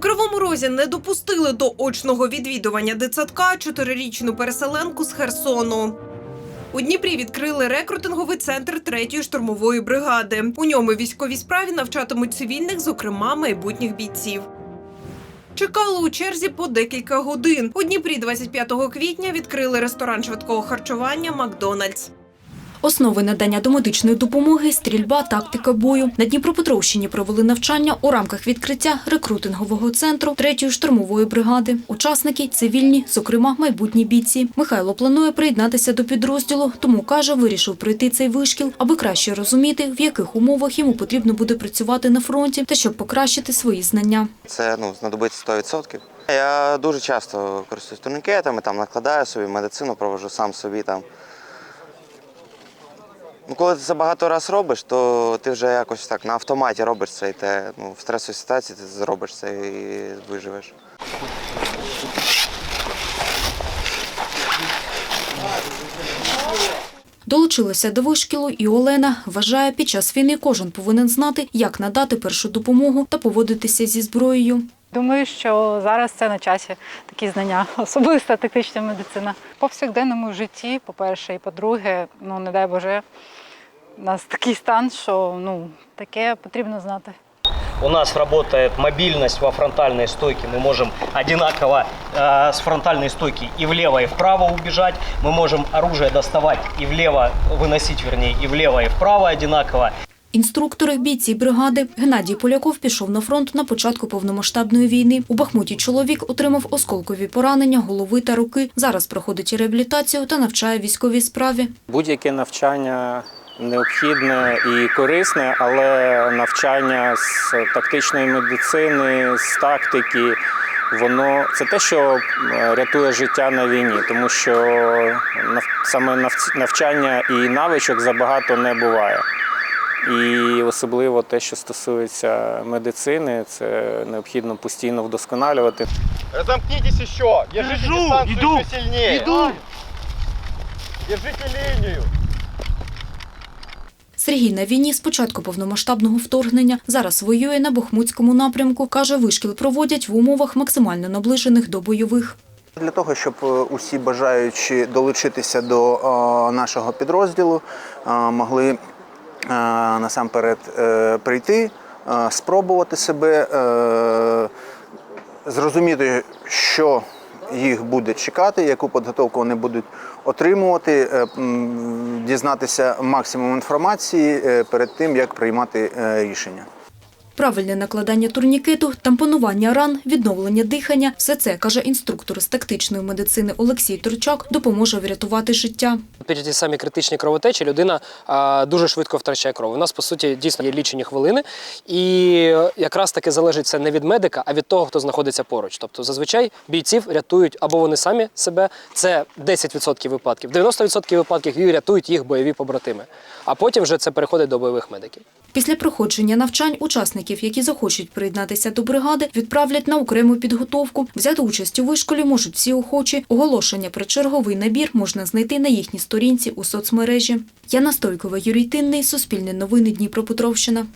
Кривому Розі не допустили до очного відвідування дитсадка чотирирічну переселенку з Херсону. У Дніпрі відкрили рекрутинговий центр третьої штурмової бригади. У ньому військовій справі навчатимуть цивільних, зокрема майбутніх бійців. Чекали у черзі по декілька годин. У Дніпрі 25 квітня відкрили ресторан швидкого харчування Макдональдс. Основи надання домедичної допомоги, стрільба, тактика бою. На Дніпропетровщині провели навчання у рамках відкриття рекрутингового центру третьої штурмової бригади. Учасники цивільні, зокрема майбутні бійці. Михайло планує приєднатися до підрозділу, тому каже, вирішив пройти цей вишкіл, аби краще розуміти, в яких умовах йому потрібно буде працювати на фронті та щоб покращити свої знання. Це ну, знадобиться 100%. Я дуже часто користуюсь турнікетами, там накладаю собі медицину, провожу сам собі там. Ну, коли ти це багато разів робиш, то ти вже якось так на автоматі робиш це, і те, ну, в стресовій ситуації ти зробиш це і виживеш. Долучилася до вишкілу і Олена. Вважає, під час війни кожен повинен знати, як надати першу допомогу та поводитися зі зброєю. Думаю, що зараз це на часі такі знання, особиста тактична медицина. По повсякденному житті, по-перше, і по-друге, ну не дай Боже, у нас такий стан, що ну таке потрібно знати. У нас работает мобильность во фронтальной стойке. Мы можем одинаково э, с фронтальной стойки и влево, и вправо убежать. Мы можем оружие доставать и влево, выносить вернее, и влево, и вправо одинаково. Інструктори бійці бригади Геннадій Поляков пішов на фронт на початку повномасштабної війни. У Бахмуті чоловік отримав осколкові поранення голови та руки. Зараз проходить реабілітацію та навчає військовій справі. Будь-яке навчання необхідне і корисне, але навчання з тактичної медицини, з тактики, воно це те, що е, рятує життя на війні, тому що саме навчання і навичок забагато не буває. І особливо те, що стосується медицини, це необхідно постійно вдосконалювати. Разомкнитесь еще! Держите Держу, дистанцию иду, еще сильнее! иду. Держите линию! Сергій на війні з початку повномасштабного вторгнення зараз воює на Бахмутському напрямку. Каже, вишкіл проводять в умовах максимально наближених до бойових. Для того, щоб е, усі бажаючі долучитися до е, нашого підрозділу, е, могли насамперед прийти, спробувати себе, зрозуміти, що їх буде чекати, яку підготовку вони будуть отримувати, е, дізнатися максимум інформації е, перед тим, як приймати е, рішення. Правильне накладання турнікету, тампонування ран, відновлення дихання – все це, каже інструктор з тактичної медицини Олексій Турчак, допоможе врятувати життя. Під ті самі критичні кровотечі людина дуже швидко втрачає кров. У нас, по суті, дійсно є лічені хвилини, і якраз таки залежить це не від медика, а від того, хто знаходиться поруч. Тобто, зазвичай бійців рятують або вони самі себе, це 10% випадків, 90% випадків і рятують їх бойові побратими. А потім вже це переходить до бойових медиків. Після проходження навчань учасників, які захочуть приєднатися до бригади, відправлять на окрему підготовку. Взяти участь у вишколі можуть всі охочі. Оголошення про черговий набір можна знайти на їхній сторінці у соцмережі. Яна Стойкова, Юрій Тинний, Суспільне новини Дніпропетровщина.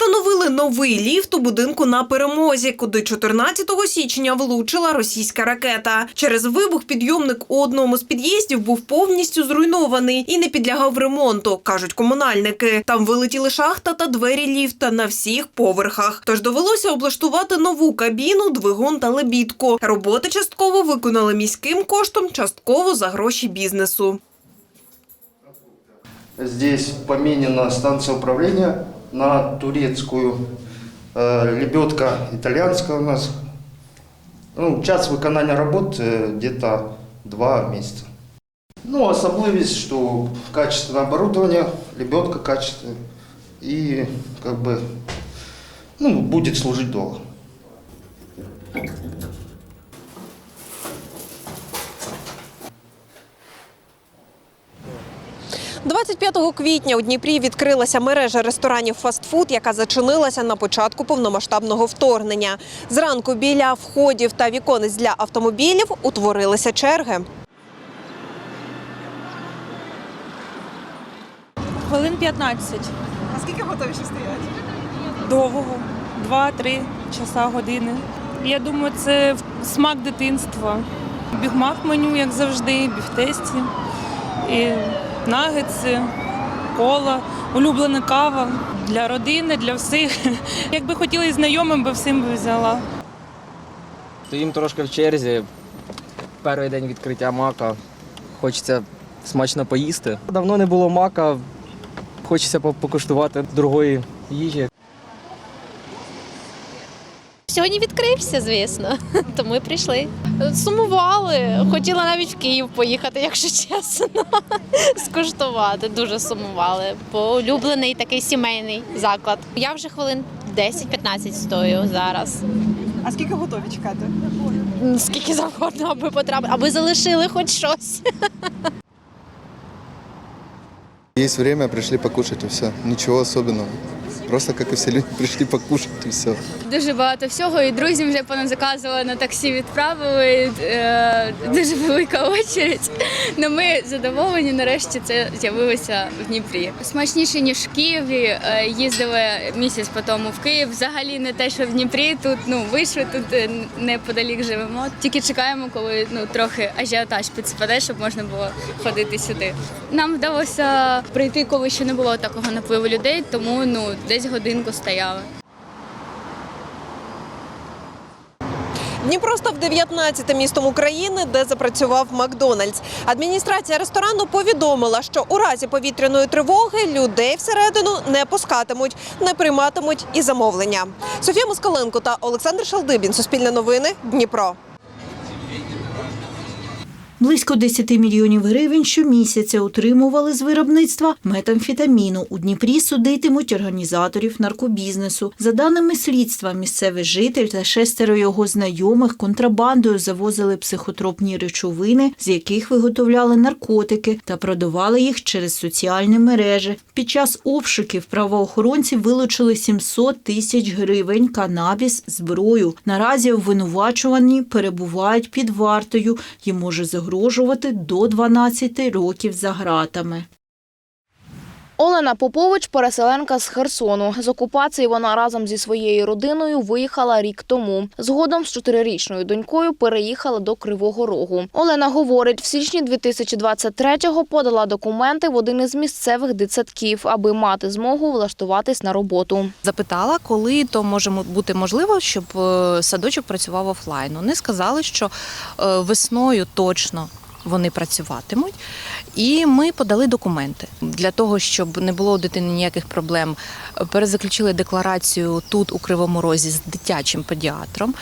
Встановили новий ліфт у будинку на перемозі, куди 14 січня влучила російська ракета. Через вибух підйомник у одному з під'їздів був повністю зруйнований і не підлягав ремонту, кажуть комунальники. Там вилетіли шахта та двері ліфта на всіх поверхах. Тож довелося облаштувати нову кабіну, двигун та лебідку. Роботи частково виконали міським коштом, частково за гроші бізнесу. Здесь поменена станция управления на турецкую. Э, лебедка итальянская у нас. Ну, час виконання работ э, где-то два месяца. Ну, особливість, что качественное оборудование, лебедка качественная. И как бы, ну, будет служить долго. 25 квітня у Дніпрі відкрилася мережа ресторанів фастфуд, яка зачинилася на початку повномасштабного вторгнення. Зранку біля входів та віконець для автомобілів утворилися черги. Хвилин 15. А скільки готові ще стоять? Довго. 2-3 часа години. Я думаю, це смак дитинства. Бігмак меню, як завжди, біфтесті, і нагетси, кола, улюблена кава для родини, для всіх. Якби хотіла і знайомим, би всім би взяла. Стоїм трошки в черзі. Перший день відкриття мака. Хочеться смачно поїсти. Давно не було мака. Хочеться покуштувати другої їжі. Сьогодні відкрився, звісно, тому і прийшли. Сумували. Хотіла навіть в Київ поїхати, якщо чесно. Скуштувати. Дуже сумували. Бо улюблений такий сімейний заклад. Я вже хвилин 10-15 стою зараз. А скільки готові чекати? Скільки завгодно, аби потрапити, аби залишили хоч щось. Есть время, пришли покушать и все. Ничего особенного. Просто, как и все люди, пришли покушать и все. Дуже багато всього, і друзі вже поназаказували на таксі відправили. Е, дуже велика очередь. Ну ми задоволені. Нарешті це з'явилося в Дніпрі. Смачніше ніж в Києві. Е, їздили місяць по тому в Київ. Взагалі не те, що в Дніпрі. Тут ну вийшли, тут е, неподалік живемо. Тільки чекаємо, коли ну трохи ажіотаж підспаде, щоб можна було ходити сюди. Нам вдалося прийти, коли ще не було такого напливу людей, тому ну десь годинку стояли. Дніпро став 19 містом України, де запрацював Макдональдс. Адміністрація ресторану повідомила, що у разі повітряної тривоги людей всередину не пускатимуть, не прийматимуть і замовлення. Софія Москаленко та Олександр Шалдибін. Суспільне новини. Дніпро. Близько 10 мільйонів гривень щомісяця отримували з виробництва метамфетаміну. У Дніпрі судитимуть організаторів наркобізнесу. За даними слідства, місцевий житель та шестеро його знайомих контрабандою завозили психотропні речовини, з яких виготовляли наркотики та продавали їх через соціальні мережі. Під час обшуків правоохоронці вилучили 700 тисяч гривень, канабіс, зброю. Наразі обвинувачувані перебувають під вартою. Їм може загрожувати до 12 років за ґратами. Олена Попович – переселенка з Херсону. З окупації вона разом зі своєю родиною виїхала рік тому. Згодом з чотирирічною донькою переїхала до Кривого Рогу. Олена говорить, в січні 2023-го подала документи в один із місцевих дитсадків, аби мати змогу влаштуватись на роботу. Запитала, коли то може бути можливо, щоб е, садочок працював офлайн. Вони сказали, що е, весною точно вони працюватимуть. І ми подали документи для того, щоб не було у дитини ніяких проблем. Перезаключили декларацію тут у Кривому Розі з дитячим педіатром.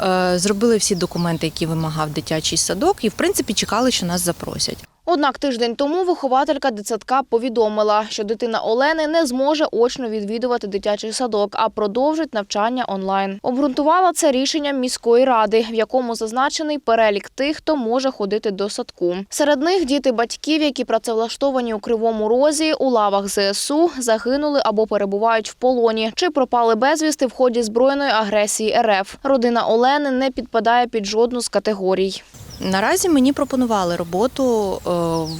Е, Зробили всі документи, які вимагав дитячий садок, і в принципі чекали, що нас запросять. Однак тиждень тому вихователька дитсадка повідомила, що дитина Олени не зможе очно відвідувати дитячий садок, а продовжить навчання онлайн. Обґрунтувала це рішенням міської ради, в якому зазначений перелік тих, хто може ходити до садку. Серед них діти батьків, які працевлаштовані у кривому розі, у лавах ЗСУ, загинули або перебувають в полоні, чи пропали безвісти в ході збройної агресії РФ. Родина Олени не підпадає під жодну з категорій. Наразі мені пропонували роботу е,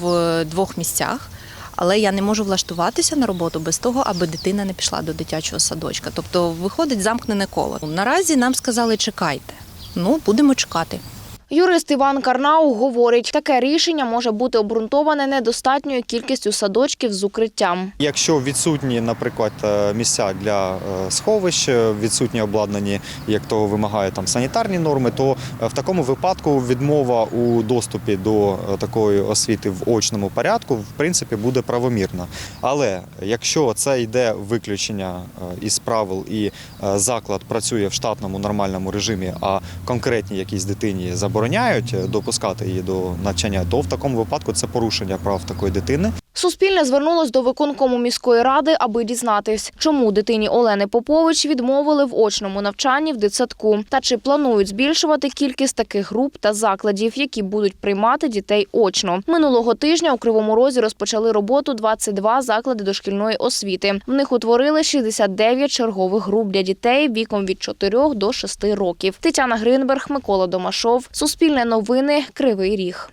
в двох місцях. Але я не можу влаштуватися на роботу без того, аби дитина не пішла до дитячого садочка. Тобто виходить замкнене коло. Наразі нам сказали чекайте. Ну, будемо чекати. Юрист Іван Карнау говорить, таке рішення може бути обґрунтоване недостатньою кількістю садочків з укриттям. Якщо відсутні, наприклад, е, місця для е, сховищ, е, відсутні обладнані, як того вимагають там санітарні норми, то в такому випадку відмова у доступі до такої освіти в очному порядку в принципі буде правомірна. Але якщо це йде виключення із правил і заклад працює в штатному нормальному режимі, а конкретній якійсь дитині забороняють е, допускати її до навчання, то в такому випадку це порушення прав такої дитини. Суспільне звернулось до виконкому міської ради, аби дізнатись, чому дитині Олени Попович відмовили в очному навчанні в дитсадку, та чи планують збільшувати кількість таких груп та закладів, які будуть приймати дітей очно. Минулого тижня у Кривому Розі розпочали роботу 22 заклади дошкільної освіти. В них утворили 69 чергових груп для дітей віком від 4 до 6 років. Тетяна Гринберг, Микола Домашов, Суспільне новини, Кривий Ріг.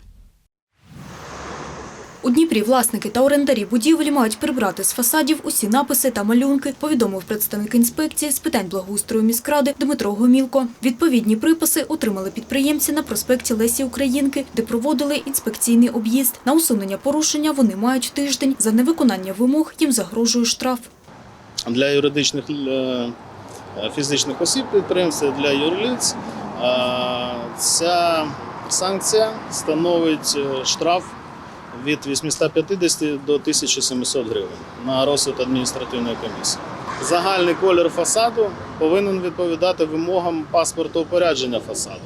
У Дніпрі власники та орендарі будівель мають прибрати з фасадів усі написи та малюнки, повідомив представник інспекції з питань благоустрою міськради Дмитро Гомілко. Відповідні приписи отримали підприємці на проспекті Лесі Українки, де проводили інспекційний об'їзд. На усунення порушення вони мають тиждень. За невиконання вимог їм загрожує штраф. для юридичних е, фізичних осіб підприємств, для юрлиць е, ця санкція становить е, штраф від 850 до 1700 гривень на розсуд адміністративної комісії. Загальний колір фасаду повинен відповідати вимогам паспорту упорядження фасаду.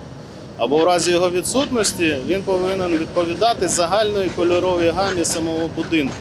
Або в разі його відсутності він повинен відповідати загальної кольоровій гамі самого будинку.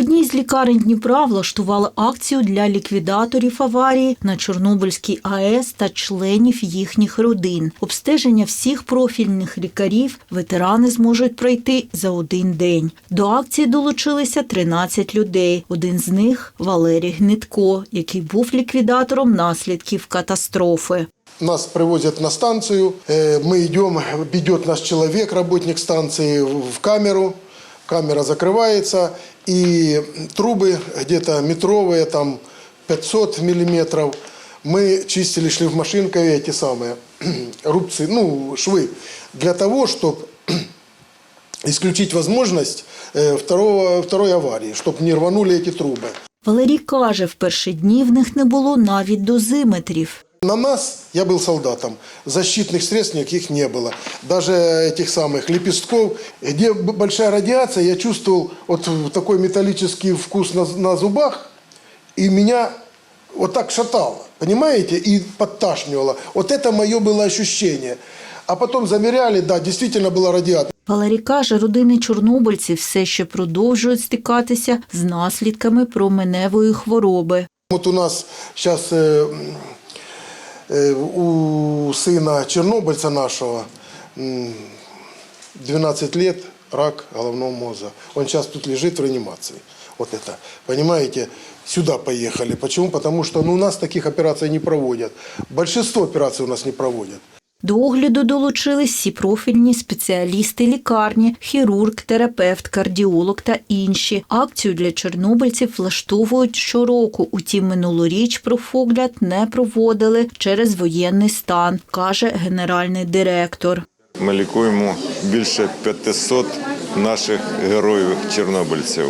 Одній з лікарень Дніпра влаштували акцію для ліквідаторів аварії на Чорнобильській АЕС та членів їхніх родин. Обстеження всіх профільних лікарів ветерани зможуть пройти за один день. До акції долучилися 13 людей. Один з них Валерій Гнитко, який був ліквідатором наслідків катастрофи. Нас привозят на станцию, э, мы идем, идет наш человек, работник станции, в камеру, камера закрывается, и трубы где-то метровые, там 500 миллиметров, мы чистили шлифмашинкой эти самые рубцы, ну, швы, для того, чтобы исключить возможность э, второго, второй аварии, чтобы не рванули эти трубы. Валерій каже, в перші дні в них не було навіть дозиметрів. На нас, я был солдатом, защитных средств никаких не было. Даже этих самых лепестков, где б- большая радиация, я чувствовал вот такой металлический вкус на, на зубах, и меня вот так шатало, понимаете, и подташнивало. Вот это мое было ощущение. А потом замеряли, да, действительно была радиация. Валерій каже, родини чорнобильців все ще продовжують стикатися з наслідками променевої хвороби. Вот у нас сейчас у сына чернобыльца нашего м, 12 лет рак головного мозга. Он сейчас тут лежит в реанимации. Вот это, понимаете, сюда поехали. Почему? Потому что ну, у нас таких операций не проводят. Большинство операций у нас не проводят. До огляду долучились всі профільні спеціалісти лікарні, хірург, терапевт, кардіолог та інші. Акцію для чорнобильців влаштовують щороку. Утім, минулоріч профогляд не проводили через воєнний стан, каже генеральний директор. Ми лікуємо більше 500 наших героїв-чорнобильців.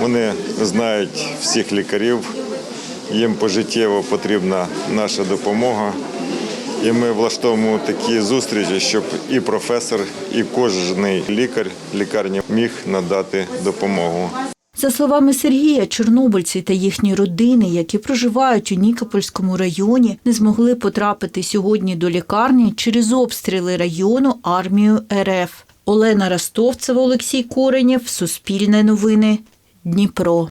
Вони знають всіх лікарів, їм пожиттєво потрібна наша допомога. І ми влаштовуємо такі зустрічі, щоб і професор, і кожен лікар лікарні міг надати допомогу. За словами Сергія, чорнобильці та їхні родини, які проживають у Нікопольському районі, не змогли потрапити сьогодні до лікарні через обстріли району армією РФ. Олена Ростовцева, Олексій Коренєв, Суспільне новини, Дніпро.